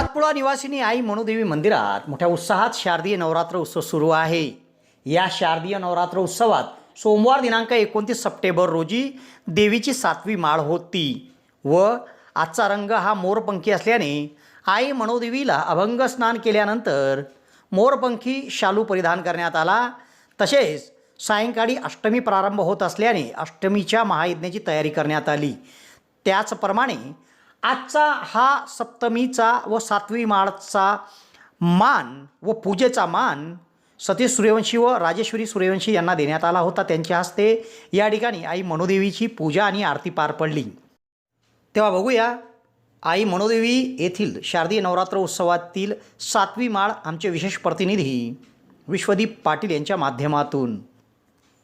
सातपुडा निवासिनी आई मनुदेवी मंदिरात मोठ्या उत्साहात शारदीय नवरात्र उत्सव सुरू आहे. या शारदीय नवरात्र उत्सवात सोमवार दिनांक एकोणतीस सप्टेंबर रोजी देवीची सातवी माळ होती व आजचा रंग हा मोरपंखी असल्याने आई मनोदेवीला अभंग स्नान केल्यानंतर मोरपंखी शालू परिधान करण्यात आला. तसेच सायंकाळी अष्टमी प्रारंभ होत असल्याने अष्टमीच्या महायज्ञाची तयारी करण्यात आली. त्याचप्रमाणे आजचा हा सप्तमीचा व सातवी माळचा मान व पूजेचा मान सतीश सूर्यवंशी व राजेश्वरी सूर्यवंशी यांना देण्यात आला होता. त्यांच्या हस्ते या ठिकाणी आई मनोदेवीची पूजा आणि आरती पार पडली. तेव्हा बघूया आई मनोदेवी येथील शारदीय नवरात्र उत्सवातील सातवी माळ आमचे विशेष प्रतिनिधी विश्वदीप पाटील यांच्या माध्यमातून.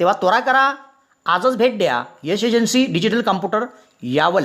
तेव्हा त्वरा करा आजच भेट द्या. Yash agency digital computer Yawal.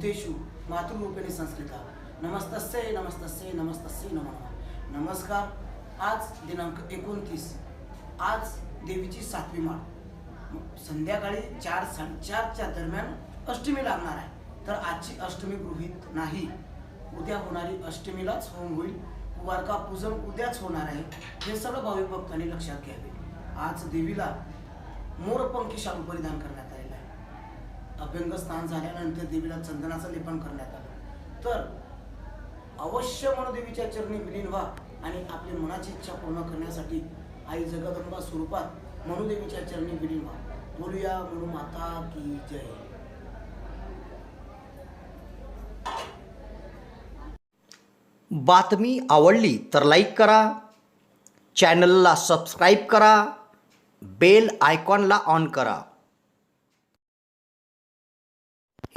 भूतेषु मातृरूपिणी संस्कृता। नमस्तस्य नमस्तस्य नमस्तस्य नमः। नमस्कार आज दिनांक एकोणतीस। आज देवीची सातवी माळ। संध्याकाळी चार साडेचारच्या दरम्यान अष्टमी लागणार आहे. तर आजची अष्टमी गृहीत नाही. उद्या होणारी अष्टमीलाच होम होईल. वारका पूजन उद्याच होणार आहे. हे सर्व भाविक भक्तांनी लक्षात घ्यावे. आज देवीला मोरपंखी शालू परिधान करण्यात अभ्यंग स्नान झाल्यानंतर देवीला चंदनाचं लेपन करण्यात आलं. तर अवश्य मनोदेवीच्या चरणी विलीन व्हा आणि आपली मनाची इच्छा पूर्ण करण्यासाठी आई जगदंबा स्वरूपात मनुदेवीच्या चरणी विलीन व्हा. बोलूया मनु माता की जय. बातमी आवडली तर लाईक करा चॅनलला सबस्क्राईब करा बेल आयकॉनला ऑन करा.